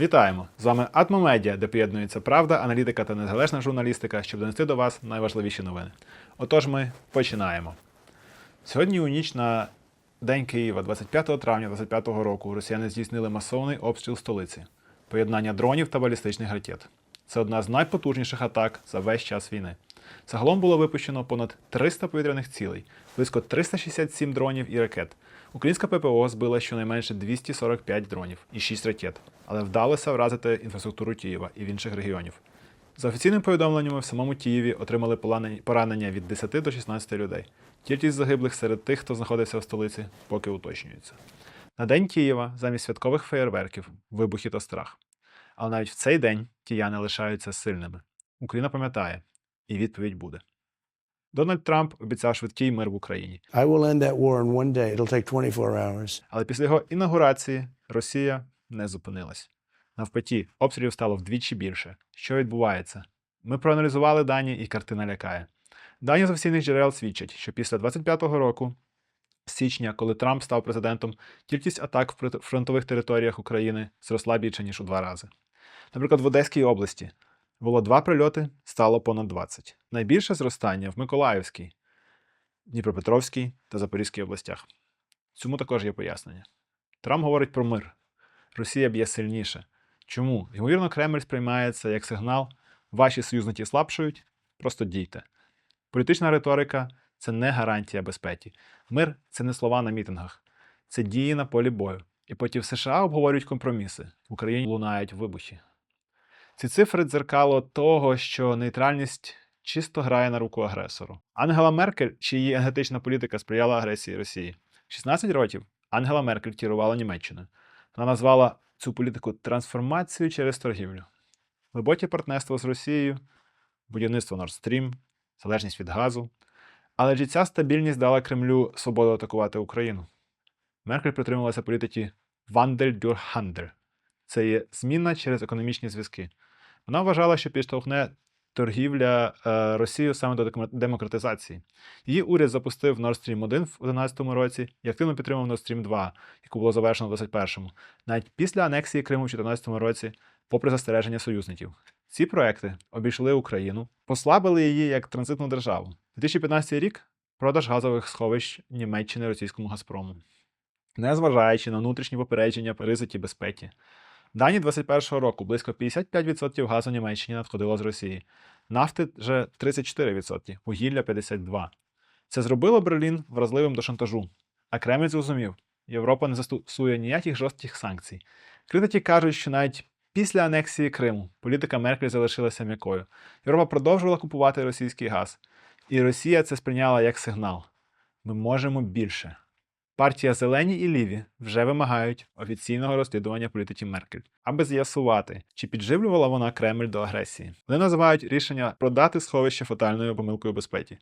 Вітаємо! З вами Атмомедіа, де поєднується правда, аналітика та незалежна журналістика, щоб донести до вас найважливіші новини. Отож, ми починаємо. Сьогодні у ніч на День Києва, 25 травня 2025 року, росіяни здійснили масований обстріл столиці, поєднання дронів та балістичних ракет. Це одна з найпотужніших атак за весь час війни. Загалом було випущено понад 300 повітряних цілей, близько 367 дронів і ракет. Українська ППО збила щонайменше 245 дронів і 6 ракет, але вдалося вразити інфраструктуру Києва і в інших регіонів. За офіційними повідомленнями, в самому Києві отримали поранення від 10 до 16 людей. Кількість загиблих серед тих, хто знаходився в столиці, поки уточнюється. На День Києва замість святкових феєрверків, вибухи та страх. Але навіть в цей день кияни лишаються сильними. Україна пам'ятає, і відповідь буде. Дональд Трамп обіцяв швидкий мир в Україні. I will end that war in one day. It'll take 24 hours. Але після його інаугурації Росія не зупинилась. Навпаки, обстрілів стало вдвічі більше. Що відбувається? Ми проаналізували дані, і картина лякає. Дані з офіційних джерел свідчать, що після 25-го року, січня, коли Трамп став президентом, кількість атак в фронтових територіях України зросла більше ніж у два рази. Наприклад, в Одеській області було два прильоти, стало понад 20. Найбільше зростання в Миколаївській, Дніпропетровській та Запорізькій областях. Цьому також є пояснення. Трамп говорить про мир. Росія б'є сильніше. Чому? Ймовірно, Кремль сприймає це як сигнал: ваші союзники слабшують, просто дійте. Політична риторика це не гарантія безпеки. Мир це не слова на мітингах, це дії на полі бою. І потім в США обговорюють компроміси, в Україні лунають вибухи. Ці цифри дзеркало того, що нейтральність чисто грає на руку агресору. Ангела Меркель чи її енергетична політика сприяла агресії Росії. 16 років Ангела Меркель керувала Німеччиною. Вона назвала цю політику трансформацією через торгівлю. Глибоке партнерство з Росією, будівництво Nord Stream, залежність від газу. Але ж і ця стабільність дала Кремлю свободу атакувати Україну. Меркель притримувалася політики durch Handel. Це є зміна через економічні зв'язки. Вона вважала, що підштовхне торгівля е, Росію саме до демократизації. Її уряд запустив Nord Stream 1 в 2011 році і активно підтримав Nord Stream 2, яку було завершено в 2021-му, навіть після анексії Криму в 2014 році, попри застереження союзників. Ці проекти обійшли Україну, послабили її як транзитну державу. 2015 рік продаж газових сховищ Німеччини російському Газпрому. Незважаючи на внутрішні попередження ризики безпеки. Дані 21-го року близько 55% газу Німеччині надходило з Росії, нафти вже 34%, вугілля 52%. Це зробило Берлін вразливим до шантажу. А Кремль зрозумів, Європа не застосує ніяких жорстких санкцій. Критики кажуть, що навіть після анексії Криму політика Меркель залишилася м'якою. Європа продовжувала купувати російський газ, і Росія це сприйняла як сигнал: ми можемо більше. Партія Зелені і Ліві вже вимагають офіційного розслідування політики Меркель, аби з'ясувати, чи підживлювала вона Кремль до агресії. Вони називають рішення продати сховище фатальною помилкою безпеки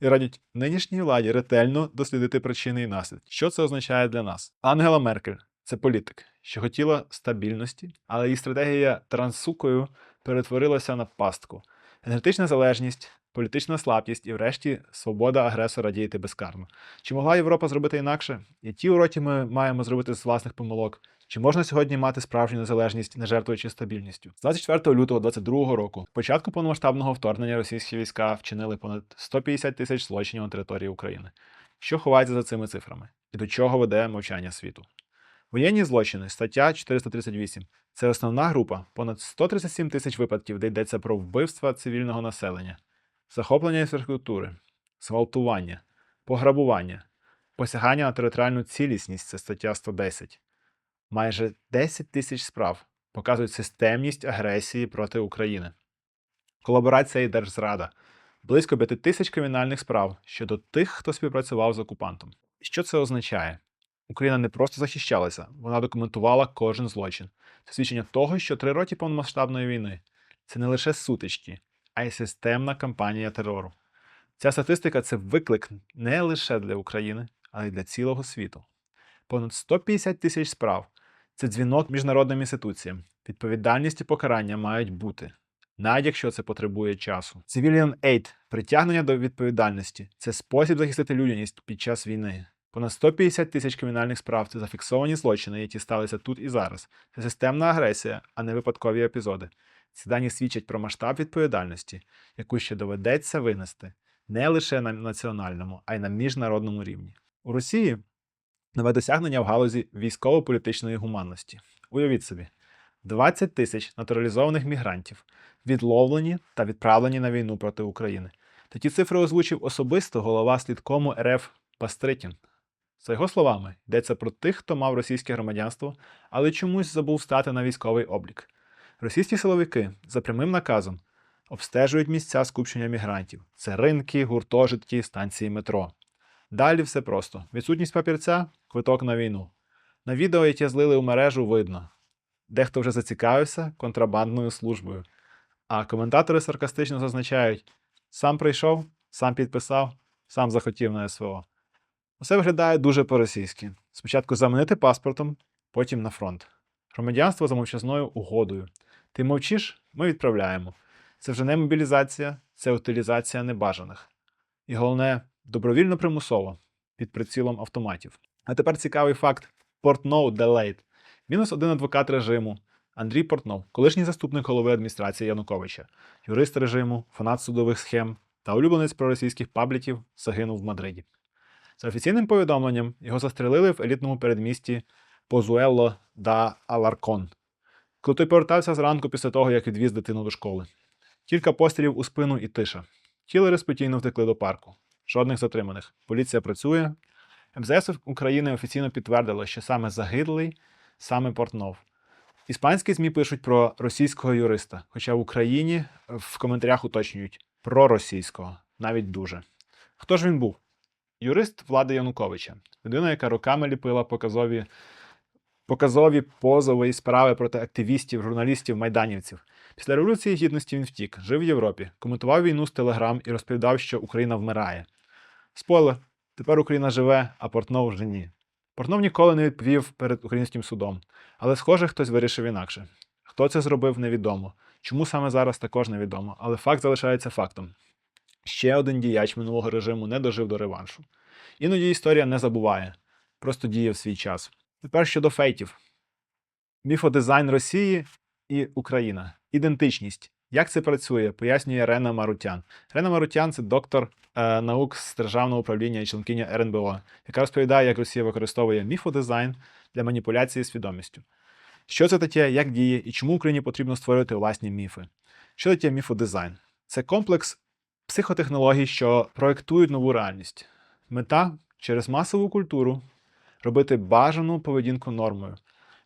і радять нинішній владі ретельно дослідити причини і наслідки. Що це означає для нас? Ангела Меркель це політик, що хотіла стабільності, але її стратегія трансукою перетворилася на пастку. Енергетична залежність, політична слабкість і, врешті, свобода агресора діяти безкарно. Чи могла Європа зробити інакше? Які уроки ми маємо зробити з власних помилок? Чи можна сьогодні мати справжню незалежність, не жертвуючи стабільністю? З 24 лютого 2022 року, початку повномасштабного вторгнення російські війська вчинили понад 150 тисяч злочинів на території України. Що ховається за цими цифрами? І до чого веде мовчання світу? Воєнні злочини, стаття 438. Це основна група, понад 137 тисяч випадків, де йдеться про вбивства цивільного населення, захоплення інфраструктури, зґвалтування, пограбування, посягання на територіальну цілісність це стаття 110. Майже 10 тисяч справ показують системність агресії проти України. Колаборація і держзрада. Близько 5 тисяч кримінальних справ щодо тих, хто співпрацював з окупантом. Що це означає? Україна не просто захищалася, вона документувала кожен злочин. Це свідчення того, що три роки повномасштабної війни це не лише сутички, а й системна кампанія терору. Ця статистика це виклик не лише для України, але й для цілого світу. Понад 150 тисяч справ це дзвінок міжнародним інституціям. Відповідальність і покарання мають бути, навіть якщо це потребує часу. Civilian Aid – притягнення до відповідальності це спосіб захистити людяність під час війни. Понад 150 тисяч кримінальних справ це зафіксовані злочини, які сталися тут і зараз. Це системна агресія, а не випадкові епізоди. Ці дані свідчать про масштаб відповідальності, яку ще доведеться винести не лише на національному, а й на міжнародному рівні. У Росії нове досягнення в галузі військово-політичної гуманності. Уявіть собі, 20 тисяч натуралізованих мігрантів відловлені та відправлені на війну проти України. Такі цифри озвучив особисто голова слідкому РФ Бастрикін. За його словами, йдеться про тих, хто мав російське громадянство, але чомусь забув стати на військовий облік. Російські силовики за прямим наказом обстежують місця скупчення мігрантів: це ринки, гуртожитки, станції метро. Далі все просто: відсутність папірця, квиток на війну. На відео, яке злили у мережу, видно. Дехто вже зацікавився контрабандною службою. А коментатори саркастично зазначають: сам прийшов, сам підписав, сам захотів на СВО. Усе виглядає дуже по-російськи. Спочатку замінити паспортом, потім на фронт. Громадянство за мовчазною угодою. Ти мовчиш, ми відправляємо. Це вже не мобілізація, це утилізація небажаних. І головне, добровільно примусово, під прицілом автоматів. А тепер цікавий факт: Portnow delayed. Мінус один адвокат режиму. Андрій Портнов, колишній заступник голови адміністрації Януковича, юрист режиму, фанат судових схем та улюбленець проросійських пабліків, загинув в Мадриді. За офіційним повідомленням, його застрелили в елітному передмісті Позуелло да Аларкон, коли той повертався зранку після того, як відвіз дитину до школи. Кілька пострілів у спину і тиша. Кілери спокійно втекли до парку. Жодних затриманих. Поліція працює. МЗС України офіційно підтвердило, що саме загиблий саме Портнов. Іспанські ЗМІ пишуть про російського юриста, хоча в Україні в коментарях уточнюють про російського, навіть дуже. Хто ж він був? Юрист влади Януковича, людина, яка роками ліпила показові, показові позови і справи проти активістів, журналістів, майданівців. Після Революції Гідності він втік, жив в Європі, коментував війну з Телеграм і розповідав, що Україна вмирає. Спойлер, тепер Україна живе, а Портнов вже ні. Портнов ніколи не відповів перед українським судом, але, схоже, хтось вирішив інакше. Хто це зробив, невідомо. Чому саме зараз також невідомо, але факт залишається фактом. Ще один діяч минулого режиму не дожив до реваншу. Іноді історія не забуває, просто діє в свій час. Тепер щодо фейтів: міфодизайн Росії і Україна. Ідентичність. Як це працює, пояснює Рена Марутян. Рена Марутян це доктор е, наук з державного управління і членкиня РНБО, яка розповідає, як Росія використовує міфодизайн для маніпуляції свідомістю. Що це таке, як діє і чому Україні потрібно створювати власні міфи? Що таке міфодизайн? Це комплекс психотехнологій, що проектують нову реальність. Мета через масову культуру робити бажану поведінку нормою.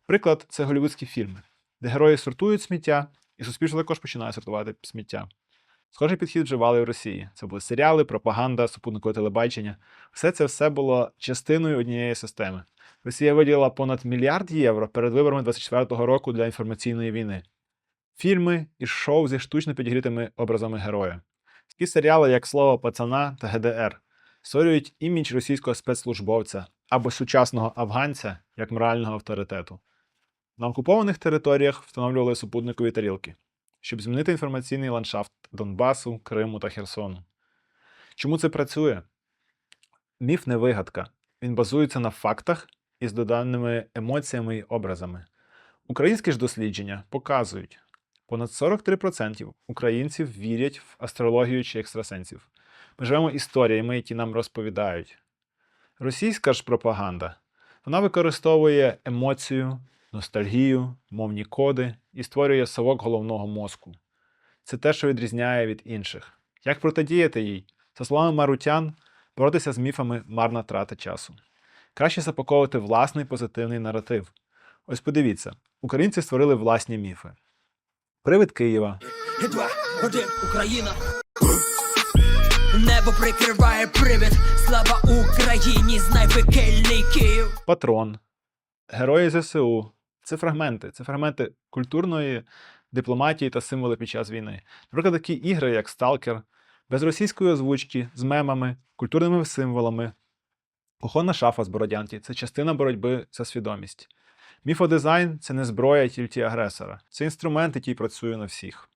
Приклад це голівудські фільми, де герої сортують сміття, і суспільство також починає сортувати сміття. Схожий підхід вживали в Росії. Це були серіали, пропаганда, супутникове телебачення. Все це все було частиною однієї системи. Росія виділила понад мільярд євро перед виборами 24-го року для інформаційної війни. Фільми і шоу зі штучно підігрітими образами героя. Такі серіали, як слово пацана та ГДР, створюють імідж російського спецслужбовця або сучасного афганця як морального авторитету. На окупованих територіях встановлювали супутникові тарілки, щоб змінити інформаційний ландшафт Донбасу, Криму та Херсону. Чому це працює? Міф не вигадка. Він базується на фактах із доданими емоціями і образами. Українські ж дослідження показують, понад 43% українців вірять в астрологію чи екстрасенсів. Ми живемо історіями, які нам розповідають. Російська ж пропаганда вона використовує емоцію, ностальгію, мовні коди і створює совок головного мозку. Це те, що відрізняє від інших. Як протидіяти їй? За словами Марутян, боротися з міфами марна трата часу. Краще запаковувати власний позитивний наратив. Ось подивіться, українці створили власні міфи. Привид Києва, Два, один, Україна. Небо прикриває привід. Слава Україні, знай Київ. Патрон, Герої ЗСУ. Це фрагменти, це фрагменти культурної дипломатії та символи під час війни. Наприклад, такі ігри, як Сталкер, без російської озвучки, з мемами, культурними символами. Кухонна шафа з Бородянки це частина боротьби за свідомість. Міфодизайн це не зброя тільки агресора, це інструмент, який працює на всіх.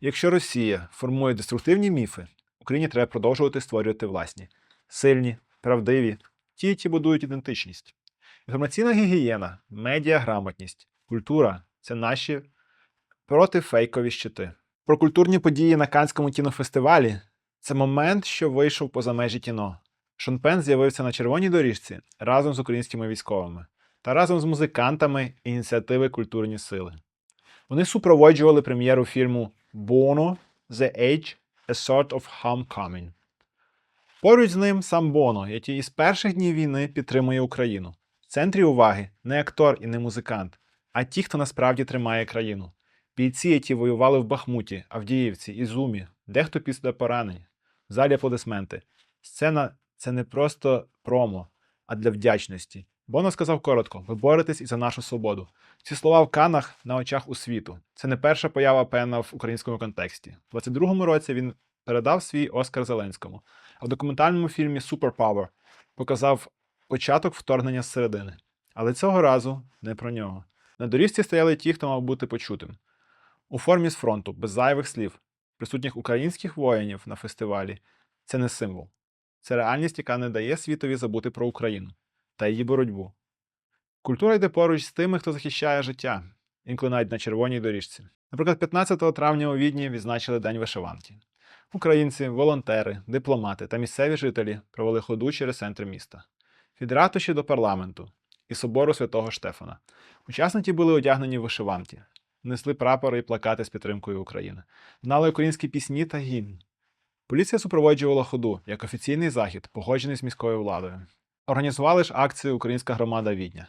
Якщо Росія формує деструктивні міфи, Україні треба продовжувати створювати власні, сильні, правдиві, ті, які будують ідентичність. Інформаційна гігієна, медіаграмотність, культура це наші протифейкові щити. Про культурні події на Канському кінофестивалі це момент, що вийшов поза межі кіно. Шон Пен з'явився на червоній доріжці разом з українськими військовими та разом з музикантами ініціативи Культурні сили. Вони супроводжували прем'єру фільму Bono The Age A Sort of Homecoming. Поруч з ним сам Боно, який із перших днів війни підтримує Україну. В центрі уваги не актор і не музикант, а ті, хто насправді тримає країну. Бійці, які воювали в Бахмуті, Авдіївці, Ізумі, дехто після поранень. В залі аплодисменти. Сцена це не просто промо, а для вдячності. Боно сказав коротко: ви боретесь і за нашу свободу. Ці слова в Канах на очах у світу. Це не перша поява Пена в українському контексті. У 22-му році він передав свій Оскар Зеленському, а в документальному фільмі Superpower показав початок вторгнення зсередини. Але цього разу не про нього. На доріжці стояли ті, хто мав бути почутим. У формі з фронту, без зайвих слів, присутніх українських воїнів на фестивалі це не символ. Це реальність, яка не дає світові забути про Україну та її боротьбу. Культура йде поруч з тими, хто захищає життя, інколи навіть на червоній доріжці. Наприклад, 15 травня у Відні відзначили День вишиванки. Українці, волонтери, дипломати та місцеві жителі провели ходу через центр міста. Від ратуші до парламенту і собору святого Штефана. Учасники були одягнені в вишиванки, несли прапори і плакати з підтримкою України, знали українські пісні та гімн. Поліція супроводжувала ходу як офіційний захід, погоджений з міською владою. Організували ж акцію Українська громада Відня.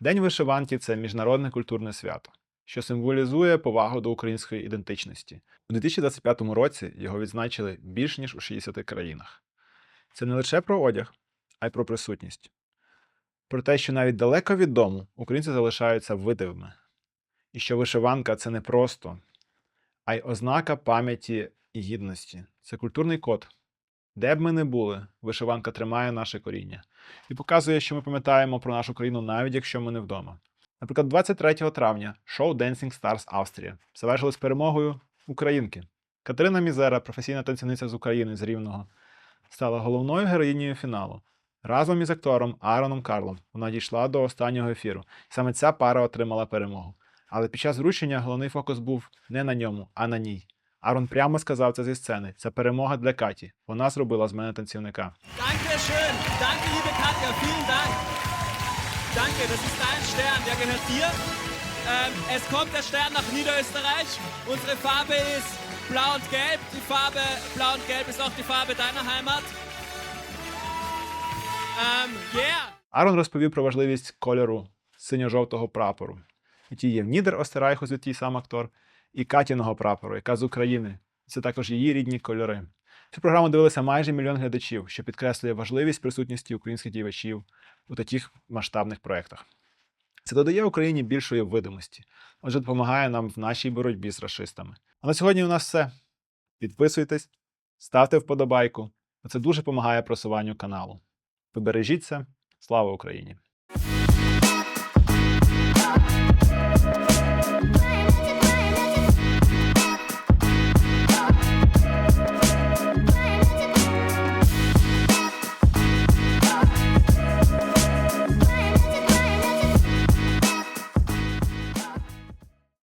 День вишиванки це міжнародне культурне свято, що символізує повагу до української ідентичності. У 2025 році його відзначили більш ніж у 60 країнах. Це не лише про одяг, а й про присутність. Про те, що навіть далеко від дому українці залишаються видивими, і що вишиванка це не просто, а й ознака пам'яті і гідності. Це культурний код. Де б ми не були, вишиванка тримає наше коріння і показує, що ми пам'ятаємо про нашу країну, навіть якщо ми не вдома. Наприклад, 23 травня шоу Dancing Stars Австрія завершилось перемогою українки. Катерина Мізера, професійна танцівниця з України з Рівного, стала головною героїнею фіналу. Разом із актором Аароном Карлом вона дійшла до останнього ефіру. Саме ця пара отримала перемогу. Але під час вручення головний фокус був не на ньому, а на ній. Арон прямо сказав це зі сцени. Це перемога для Каті. Вона зробила з мене танцівника. Ähm, es kommt der Stern nach Niederösterreich. Unsere Farbe ist blau und gelb. Die Farbe blau und gelb ist auch die Farbe deiner Heimat. Ähm, yeah. Арон розповів про важливість кольору синьо-жовтого прапору, який є в Нідер Остерайху, звідтій сам актор, і Катіного прапору, яка з України. Це також її рідні кольори. Цю програму дивилися майже мільйон глядачів, що підкреслює важливість присутності українських діячів у таких масштабних проєктах. Це додає Україні більшої видимості, отже, допомагає нам в нашій боротьбі з расистами. А на сьогодні у нас все. Підписуйтесь, ставте вподобайку. Це дуже допомагає просуванню каналу. Ви бережіться. Слава Україні!